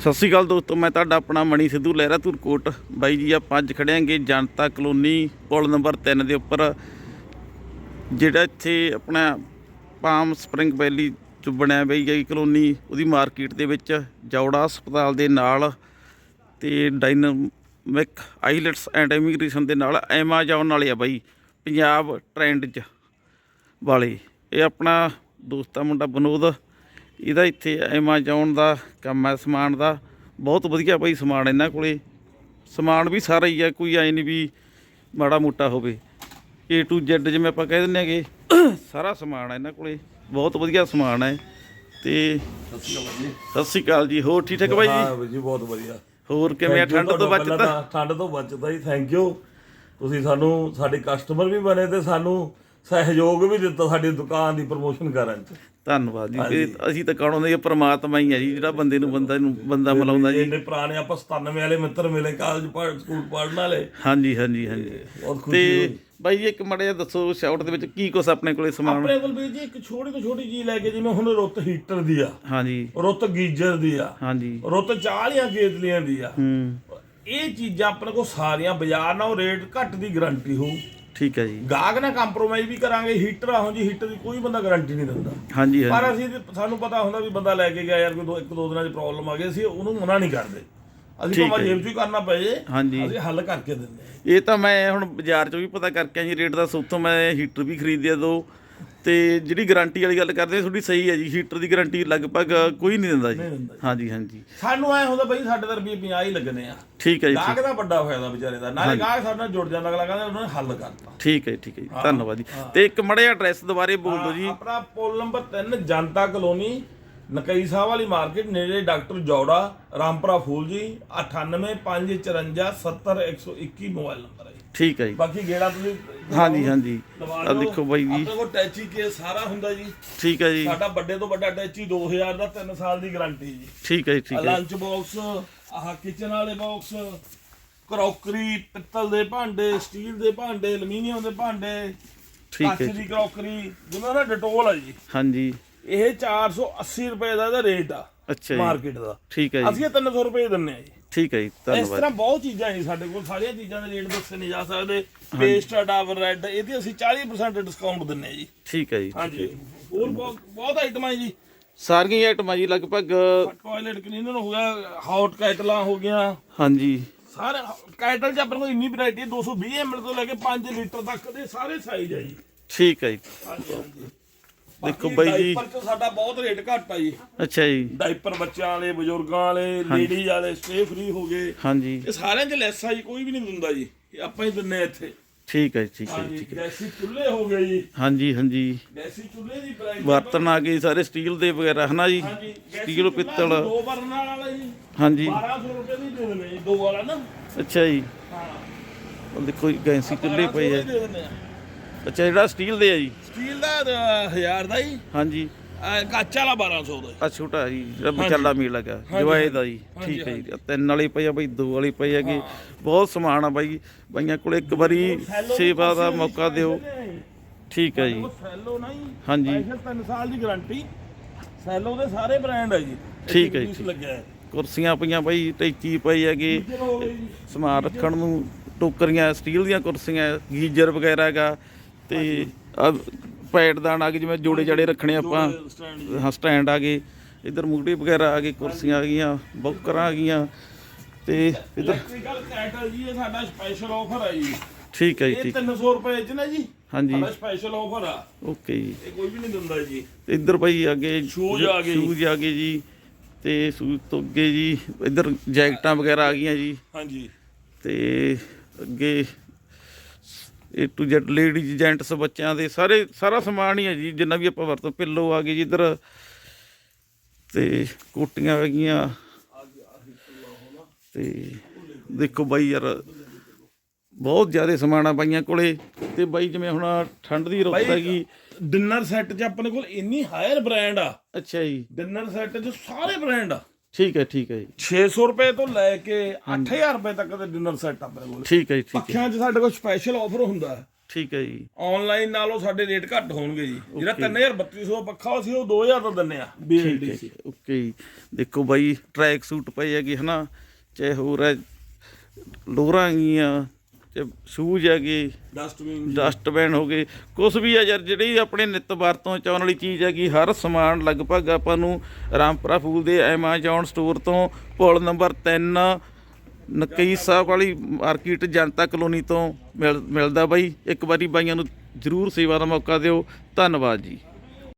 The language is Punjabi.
ਸਤਿ ਸ਼੍ਰੀ ਅਕਾਲ ਦੋਸਤੋ, ਮੈਂ ਤੁਹਾਡਾ ਆਪਣਾ ਮਣੀ ਸਿੱਧੂ ਲਹਿਰਾ ਧੁਰਕੋਟ ਬਾਈ ਜੀ, ਆਪਾਂ ਅੱਜ ਖੜਿਆਂਗੇ ਜਨਤਾ ਕਲੋਨੀ ਪੁਲ ਨੰਬਰ 3 ਦੇ ਉੱਪਰ, ਜਿਹੜਾ ਇੱਥੇ ਆਪਣਾ ਪਾਮ ਸਪਰਿੰਗ ਵੈਲੀ ਚ ਬਣਿਆ ਬਈ ਗਈ ਕਲੋਨੀ, ਉਹਦੀ ਮਾਰਕੀਟ ਦੇ ਵਿੱਚ ਜੌੜਾ ਹਸਪਤਾਲ ਦੇ ਨਾਲ ਤੇ ਡਾਇਨਾਮਿਕ ਆਈਲੈਟਸ ਐਂਡ ਇਮੀਗ੍ਰੇਸ਼ਨ ਦੇ ਨਾਲ ਐਮਾਜ਼ੋਨ ਵਾਲੇ ਆ ਬਾਈ, ਪੰਜਾਬ ਟ੍ਰੈਂਡ 'ਚ ਵਾਲੇ। ਇਹ ਆਪਣਾ ਦੋਸਤ ਮੁੰਡਾ ਬਨੋਦ। ਇਹਦਾ ਇੱਥੇ ਐਮਾਜ਼ੋਨ ਦਾ ਕੰਮ ਹੈ ਸਮਾਨ ਦਾ। ਬਹੁਤ ਵਧੀਆ ਭਾਈ ਸਮਾਨ ਇਹਨਾਂ ਕੋਲੇ। ਸਮਾਨ ਵੀ ਸਾਰਾ ਹੀ ਹੈ ਕੋਈ ਐ ਨਹੀਂ ਵੀ ਮਾੜਾ ਮੋਟਾ ਹੋਵੇ। A to Z ਜਿਵੇਂ ਆਪਾਂ ਕਹਿ ਦਿੰਦੇ ਹੈਗੇ ਸਾਰਾ ਸਮਾਨ ਹੈ ਇਹਨਾਂ ਕੋਲੇ। ਬਹੁਤ ਵਧੀਆ ਸਮਾਨ ਹੈ। ਤੇ ਸਤਿ ਸ਼੍ਰੀ ਅਕਾਲ ਜੀ। ਹੋਰ ਠੀਕ ਠਾਕ ਬਾਈ ਜੀ? ਹਾਂ ਜੀ ਬਹੁਤ ਵਧੀਆ। ਹੋਰ ਕਿਵੇਂ? ਆ ਠੰਡ ਤੋਂ ਬਚਦਾ ਠੰਡ ਤੋਂ ਬਚਦਾ ਜੀ ਥੈਂਕ ਯੂ ਤੁਸੀਂ ਸਾਨੂੰ ਸਾਡੇ ਕਸਟਮਰ ਵੀ ਬਣੇ ਤੇ ਸਾਨੂੰ ਸਹਿਯੋਗ ਵੀ ਦਿੱਤਾ ਸਾਡੀ ਦੁਕਾਨ ਦੀ ਪ੍ਰਮੋਸ਼ਨ ਕਰਨ ਚ। ਧੰਨਵਾਦ ਜੀ। ਇਹ ਅਸੀਂ ਤਾਂ ਕਹਣੋਂ ਦੇ ਪ੍ਰਮਾਤਮਾ ਹੀ ਹੈ ਜੀ ਜਿਹੜਾ ਬੰਦੇ ਨੂੰ ਬੰਦਾ ਨੂੰ ਬੰਦਾ ਮਿਲਾਉਂਦਾ ਜੀ। ਇੰਨੇ ਪੁਰਾਣੇ ਆਪਾਂ 97 ਵਾਲੇ ਮਿੱਤਰ ਮਿਲੇ ਕਾਲਜ ਪੜ੍ਹ ਸਕੂਲ ਪੜ੍ਹਨ ਵਾਲੇ। ਹਾਂਜੀ ਹਾਂਜੀ ਹਾਂਜੀ। ਤੇ ਬਾਈ ਇੱਕ ਮੜਿਆ ਦੱਸੋ ਸ਼ਾਊਟ ਦੇ ਵਿੱਚ ਕੀ ਕੁਛ ਆਪਣੇ ਕੋਲੇ ਸਮਾਨ? ਆਪਣੇ ਕੋਲ ਵੀ ਜੀ ਇੱਕ ਛੋਟੀ ਤੋਂ ਛੋਟੀ ਚੀਜ਼ ਲੈ ਕੇ ਜਿਵੇਂ ਹੁਣ ਰੁੱਤ ਹੀਟਰ ਦੀ ਆ। ਹਾਂਜੀ। ਰੁੱਤ ਗੀਜ਼ਰ ਦੀ ਆ। ਹਾਂਜੀ। ਰੁੱਤ ਚਾਲੀਆਂ ਕੇਤਲੀਆਂ ਦੀ ਆ। ਹੂੰ। ਇਹ ਚੀਜ਼ਾਂ ਆਪਣੇ ਕੋਲ ਸਾਰੀਆਂ ਬਾਜ਼ਾਰ ਨਾਲੋਂ ਰੇਟ ਘੱਟ ਦੀ ਗਾਰੰਟੀ ਹੋਊ। ਠੀਕ ਹੈ ਜੀ। ਗਾਹਕ ਨਾਲ ਕੰਪਰੋਮਾਈਜ਼ ਵੀ ਕਰਾਂਗੇ ਹੀਟਰ ਆਹੋ ਜੀ ਹੀਟਰ ਦੀ ਕੋਈ ਬੰਦਾ ਗਾਰੰਟੀ ਨਹੀਂ ਦਿੰਦਾ। ਹਾਂਜੀ ਹਾਂਜੀ। ਪਰ ਅਸੀਂ ਤੇ- ਸਾਨੂੰ ਪਤਾ ਹੁੰਦਾ ਵੀ ਬੰਦਾ ਲੈ ਕੇ ਗਿਆ ਯਾਰ ਕੋਈ ਦੋ ਇੱਕ ਦੋ ਦਿਨਾਂ 'ਚ ਪ੍ਰੋਬਲਮ ਆ ਗਈ ਅਸੀਂ ਉਹਨੂੰ ਮਨਾ ਨਹੀਂ ਕਰਦੇ। ਅਸੀਂ ਭਾਵੇਂ ਜੇਬ 'ਚ ਹੀ ਕਰਨਾ ਪਏ ਹਾਂਜੀ। ਅਸੀਂ ਹੱਲ ਕਰਕੇ ਦਿੰਦੇ ਇਹ ਤਾਂ ਮੈਂ ਹੁਣ ਬਾਜ਼ਾਰ 'ਚੋਂ ਵੀ ਪਤਾ ਕਰਕੇ ਆਇਆ ਜੀ ਰੇਟ ਦਾ ਸੋਥੋਂ ਮੈਂ ਹੀਟਰ ਵੀ ਖਰੀਦਿਆ ਦੋ ਤੇ ਜਿਹੜੀ ਗਾਰੰਟੀ ਵਾਲੀ ਗੱਲ ਕਰਦੇ ਆ, ਤੁਹਾਡੀ ਸਹੀ ਹੈ ਜੀ ਹੀਟਰ ਦੀ ਗਾਰੰਟੀ ਲਗਭਗ ਕੋਈ ਨਹੀਂ ਦਿੰਦਾ ਜੀ। ਦਿੰਦਾ ਹਾਂਜੀ ਹਾਂਜੀ। ਸਾਨੂੰ ਐ ਹੁੰਦਾ ਬਈ ਸਾਡੇ ਤਾਂ ਰੁਪਏ 50 ਹੀ ਲੱਗਣੇ ਆ। ਠੀਕ ਹੈ ਜੀ ਗਾਹਕ ਦਾ ਵੱਡਾ ਫਾਇਦਾ ਵਿਚਾਰੇ ਦਾ। ਨਾਲੇ ਗਾਹਕ ਸਾਡੇ ਨਾਲ ਜੁੜ ਜਾਂਦਾ ਅਗਲਾ ਕਹਿੰਦਾ ਉਹਨਾਂ ਨੇ ਹੱਲ ਕਰਤਾ। ਠੀਕ ਹੈ ਜੀ, ਠੀਕ ਹੈ ਜੀ ਧੰਨਵਾਦ ਜੀ। ਤੇ ਇੱਕ ਮੜਿਆ ਐਡਰੈਸ ਦੁਬਾਰੇ ਬੋਲ ਦਿਓ ਜੀ। ਆਪਣਾ ਪੁਲ ਨੰਬਰ 3 ਜਨਤਾ ਕਲੋਨੀ ਨਕਈ ਸਾਹਿਬ ਵਾਲੀ ਮਾਰਕੀਟ ਨੇੜੇ ਡਾਕਟਰ ਜੌੜਾ ਰਾਮਪੁਰਾ ਫੂਲ ਜੀ 9854570121 ਮੋਬਾਈਲ ਨੰਬਰ ਹੈ ਜੀ। ਠੀਕ ਹੈ ਜੀ। ਬਾਕੀ ਗੇੜਾ ਤੁਸੀਂ ਹਾਂਜੀ ਹਾਂਜੀ। ਆ। ਦੇਖੋ ਬਾਈ ਜੀ। ਆਪਣੇ ਕੋਲ ਟੈਚੀ ਕੇਸ ਸਾਰਾ ਹੁੰਦਾ ਜੀ। ਠੀਕ ਹੈ ਜੀ। ਸਾਡਾ ਵੱਡੇ ਤੋਂ ਵੱਡਾ ਟੈਚੀ 2000 ਦਾ 3 ਸਾਲ ਦੀ ਗਾਰੰਟੀ ਜੀ। ਠੀਕ ਹੈ ਜੀ ਠੀਕ ਹੈ। ਲੰਚ ਬਾਕਸ ਆਹ ਕਿਚਨ ਵਾਲੇ ਬਾਕਸ ਕਰੋਕਰੀ ਪਿੱਤਲ ਦੇ ਭਾਂਡੇ ਸਟੀਲ ਦੇ ਭਾਂਡੇ ਐਲੂਮੀਨੀਅਮ ਦੇ ਭਾਂਡੇ ਠੀਕ ਕੱਚ ਹੈ ਦੀ ਕਰੋਕਰੀ ਜਿਵੇਂ ਨਾ ਡਟੋਲ ਆ ਜੀ। ਹਾਂਜੀ। ਇਹ 480 ਰੁਪਏ ਦਾ ਇਹਦਾ ਰੇਟ ਆ ਅੱਛਾ ਜੀ। ਮਾਰਕੀਟ ਦਾ। ਠੀਕ ਹੈ ਜੀ। ਅਸੀਂ ਇਹ 300 ਰੁਪਏ ਦਿੰਨੇ ਆ ਜੀ। ਠੀਕ ਹੈ ਜੀ ਇਸ ਧੰਨਵਾਦ ਤਰ੍ਹਾਂ ਬਹੁਤ ਚੀਜ਼ਾਂ ਜੀ ਸਾਡੇ ਕੋਲ ਸਾਰੀਆਂ ਚੀਜ਼ਾਂ ਦੇ ਰੇਟ ਦੱਸੇ ਨਹੀਂ ਜਾ ਸਕਦੇ। ਪੇਸਟ ਡਾਬਰ ਰੈੱਡ ਇਹਦੀ ਅਸੀਂ 40% ਡਿਸਕਾਊਂਟ ਦਿੰਨੇ ਆ ਜੀ। ਠੀਕ ਹੈ ਜੀ ਹਾਂਜੀ। ਹੋਰ ਬਹੁਤ ਬਹੁਤ ਆਈਟਮਾਂ ਜੀ। ਸਾਰੀਆਂ ਆਈਟਮਾਂ ਜੀ ਲਗਭਗ ਟਾਇਲਟ ਕਲੀਨਰ ਹੋ ਗਿਆ ਹੌਟ ਕੈਟਲਾਂ ਹੋ ਗਿਆ। ਹਾਂਜੀ। ਸਾਰੇ ਕੈਟਲ ਚ ਆਪਣੇ ਕੋਲ ਇੰਨੀ ਵੈਰਾਈਟੀ ਹੈ 220 ml ਤੋਂ ਲੈ ਕੇ 5 ਲੀਟਰ ਤੱਕ ਦੇ ਸਾਰੇ ਸਾਈਜ਼ ਹੈ ਜੀ। ਠੀਕ ਹੈ ਜੀ। ਹਾਂਜੀ ਹਾਂਜੀ। ਦੇਖੋ ਬਾਈ ਜੀ। ਡਾਈਪਰ ਚ ਸਾਡਾ ਬਹੁਤ ਰੇਟ ਘੱਟ ਆ ਜੀ। ਅੱਛਾ ਜੀ। ਡਾਈਪਰ ਬੱਚਿਆਂ ਵਾਲੇ ਬਜ਼ੁਰਗਾਂ ਵਾਲੇ ਲੇਡੀਜ਼ ਵਾਲੇ ਸਟੇ ਫ੍ਰੀ ਹੋ ਗਏ। ਹਾਂਜੀ। ਇਹ ਸਾਰਿਆਂ 'ਚ ਲੈਸ ਆ ਜੀ ਕੋਈ ਵੀ ਨਹੀਂ ਦਿੰਦਾ ਜੀ। ਇਹ ਆਪਾਂ ਹੀ ਦਿੰਨੇ ਆ ਇੱਥੇ। ਠੀਕ ਹੈ ਠੀਕ ਹੈ ਹਾਂਜੀ ਠੀਕ ਹੈ ਗੈਸੀ ਚੁੱਲ੍ਹੇ ਹੋ ਗਏ ਜੀ। ਹਾਂਜੀ ਹਾਂਜੀ। ਗੈਸੀ ਚੁੱਲ੍ਹੇ ਦੀ ਪ੍ਰਾਈਸ ਬਰਤਨ ਆ ਗਏ ਸਾਰੇ ਸਟੀਲ ਦੇ ਵਗੈਰਾ ਹਨਾ ਜੀ? ਹਾਂਜੀ ਗੈਸੀ ਸਟੀਲ ਚੁੱਲ੍ਹਾ ਪਿੱਤਲ ਦੋ ਬਰਨਰ ਵਾਲਾ ਜੀ। ਹਾਂਜੀ। 1200 ਰੁਪਏ ਦੀ ਦੇ ਦਿੰਦੇ ਜੀ ਦੋ ਵਾਲਾ ਨਾ। ਅੱਛਾ ਜੀ। ਹਾਂ। ਉਹ ਦੇਖੋ ਜੀ ਗੈਂਸੀ ਚੁੱਲ੍ਹੇ 1200 ਪਏ ਆ। ਦੇ ਦਿੰਦੇ ਆ। ਅੱਛਾ ਜਿਹੜਾ ਸਟੀਲ ਦੇ ਆ ਜੀ। ਸਟੀਲ ਦਾ 1000 ਦਾ ਜੀ। ਹਾਂਜੀ। ਅਹ ਕੱਚ ਵਾਲਾ 1200 ਦਾ ਜੀ। ਆ ਛੋਟਾ ਜੀ ਜਿਹੜਾ ਵਿਚਾਲਾ ਮੀਲ ਲੱਗਾ ਜਵਾਏ ਦਾ ਜੀ। ਠੀਕ ਹੈ ਜੀ। ਆਹ ਤਿੰਨ ਵਾਲੀ ਪਈ ਆ ਬਈ ਦੋ ਵਾਲੀ ਪਈ ਹੈਗੀ। ਬਹੁਤ ਸਮਾਨ ਆ ਬਾਈ। ਬਾਈਆਂ ਕੋਲ ਇੱਕ ਵਾਰੀ ਸੇਵਾ ਦਾ ਮੌਕਾ ਦਿਓ। ਠੀਕ ਹੈ ਜੀ। ਉਹ ਸੈਲੋ ਨਹੀਂ ਹਾਂਜੀ। ਸਪੈਸ਼ਲ 3 ਸਾਲ ਦੀ ਗਾਰੰਟੀ। ਸੈਲੋ ਦੇ ਸਾਰੇ ਬ੍ਰਾਂਡ ਹੈ ਜੀ। ਠੀਕ ਹੈ ਜੀ, ਪੀਸ ਠੀਕ। ਲੱਗਿਆ ਹੈ। ਕੁਰਸੀਆਂ ਪਈਆਂ ਬਾਈ ਟੈਚੀ ਪਈ ਹੈਗੀ। ਹੋ ਜੀ। ਸਮਾਨ ਰੱਖਣ ਨੂੰ ਟੋਕਰੀਆਂ ਸਟੀਲ ਦੀਆਂ ਕੁਰਸੀਆਂ ਗੀਜ਼ਰ ਵਗੈਰਾ ਹੈਗਾ। ਤੇ ਆ ਪੈਡਦਾਨ ਆ ਗਏ ਜਿਵੇਂ ਜੋੜੇ ਜਾੜੇ ਰੱਖਣੇ ਆਪਾਂ। ਹਾਂ ਸਟੈਂਡ ਆ ਗਏ। ਇਧਰ ਮੂੜੀ ਵਗੈਰਾ ਆ ਗਈ ਕੁਰਸੀਆਂ ਆ ਗਈਆਂ ਬੌਕਰਾਂ ਆ ਗਈਆਂ। ਤੇ ਇਧਰ ਇਲੈਕਟ੍ਰੀਕਲ ਕੈਟਲ ਜੀ ਇਹ ਸਾਡਾ ਸਪੈਸ਼ਲ ਆਫਰ ਹੈ ਜੀ। ਠੀਕ ਹੈ ਜੀ ਇਹ ਠੀਕ। 300 ਰੁਪਏ ਚ ਨਾ ਜੀ। ਹਾਂਜੀ। ਸਾਡਾ ਸਪੈਸ਼ਲ ਆਫਰ ਆ। ਓਕੇ ਜੀ। ਇਹ ਕੋਈ ਵੀ ਨਹੀਂ ਦਿੰਦਾ ਜੀ। ਇਧਰ ਭਾਈ ਅੱਗੇ Shoes ਆ ਗਏ। ਸ਼ੂਜ਼ ਆ ਗਏ ਜੀ। ਤੇ ਸ਼ੂਜ਼ ਤੋਂ ਅੱਗੇ ਜੀ ਇਧਰ ਜੈਕਟਾਂ ਵਗੈਰਾ ਆ ਗਈਆਂ ਜੀ। ਹਾਂਜੀ। ਤੇ ਅੱਗੇ A to Z ladies gents ਬੱਚਿਆਂ ਦੇ ਸਾਰੇ ਸਾਰਾ ਸਮਾਨ ਹੀ ਹੈ ਜੀ ਜਿੰਨਾ ਵੀ ਆਪਾਂ ਵਰਤੋਂ ਪਿੱਲੋ ਆ ਗਏ ਜੀ ਇਧਰ ਤੇ ਕੋਟੀਆਂ ਆ ਗਈਆਂ। ਤੇ ਦੇਖੋ ਬਾਈ ਯਾਰ ਬਹੁਤ ਜ਼ਿਆਦਾ ਸਮਾਨ ਆ ਬਾਈਆਂ ਕੋਲੇ। ਤੇ ਬਾਈ ਜਿਵੇਂ ਹੁਣ ਠੰਡ ਦੀ ਰੁੱਤ ਹੈਗੀ। ਡਿਨਰ ਸੈੱਟ 'ਚ ਆਪਣੇ ਕੋਲ ਇੰਨੀ ਹਾਇਰ ਬ੍ਰਾਂਡ ਆ। ਅੱਛਾ ਜੀ। ਡਿਨਰ ਸੈੱਟ 'ਚ ਸਾਰੇ ਬ੍ਰਾਂਡ ਆ। ਠੀਕ ਹੈ ਠੀਕ ਹੈ ਜੀ। 600 ਰੁਪਏ ਤੋਂ ਲੈ ਕੇ 8000 ਰੁਪਏ ਤੱਕ ਦੇ ਡਿਨਰ ਸੈੱਟ ਆਪਣੇ ਕੋਲ। ਠੀਕ ਹੈ ਜੀ ਠੀਕ ਹੈ। ਪੱਖਿਆਂ 'ਚ ਸਾਡੇ ਕੋਲ ਸਪੈਸ਼ਲ ਆਫਰ ਹੁੰਦਾ ਹੈ। ਠੀਕ ਹੈ ਜੀ। ਆਨਲਾਈਨ ਨਾਲੋਂ ਸਾਡੇ ਰੇਟ ਘੱਟ ਹੋਣਗੇ ਜੀ। ਜਿਹੜਾ 3200 ਦਾ ਪੱਖਾ ਉਹ ਸੀ ਉਹ 2000 ਦਾ ਦਿੰਨੇ ਆ। BLDC ਓਕੇ ਜੀ ਦੇਖੋ ਬਾਈ ਟਰੈਕ ਸੂਟ ਪਏ ਹੈਗੇ ਹਨਾ ਚਾਹੇ ਹੋਰ ਹੈ ਲੋਰਾਂ ਗੀਆਂ ਤੇ ਸ਼ੂਜ਼ ਹੈਗੇ ਡਸਟਬਿਨ ਡਸਟਬਿਨ ਹੋ ਗਏ ਕੁਛ ਵੀ ਆ ਯਾਰ ਜਿਹੜੀ ਆਪਣੇ ਨਿੱਤ ਵਰਤੋਂ ਚ ਆਉਣ ਵਾਲੀ ਚੀਜ਼ ਹੈਗੀ ਹਰ ਸਮਾਨ ਲਗਭਗ ਆਪਾਂ ਨੂੰ ਰਾਮਪੁਰਾ ਫੂਲ ਦੇ ਐਮਾਜ਼ੋਨ ਸਟੋਰ ਤੋਂ ਪੁਲ ਨੰਬਰ 3 ਨਕਈ ਸਾਹਿਬ ਵਾਲੀ ਮਾਰਕੀਟ ਜਨਤਾ ਕਲੋਨੀ ਤੋਂ ਮਿਲ- ਮਿਲਦਾ ਬਾਈ। ਇੱਕ ਵਾਰੀ ਬਾਈਆਂ ਨੂੰ ਜਰੂਰ ਸੇਵਾ ਦਾ ਮੌਕਾ ਦਿਓ। ਧੰਨਵਾਦ ਜੀ।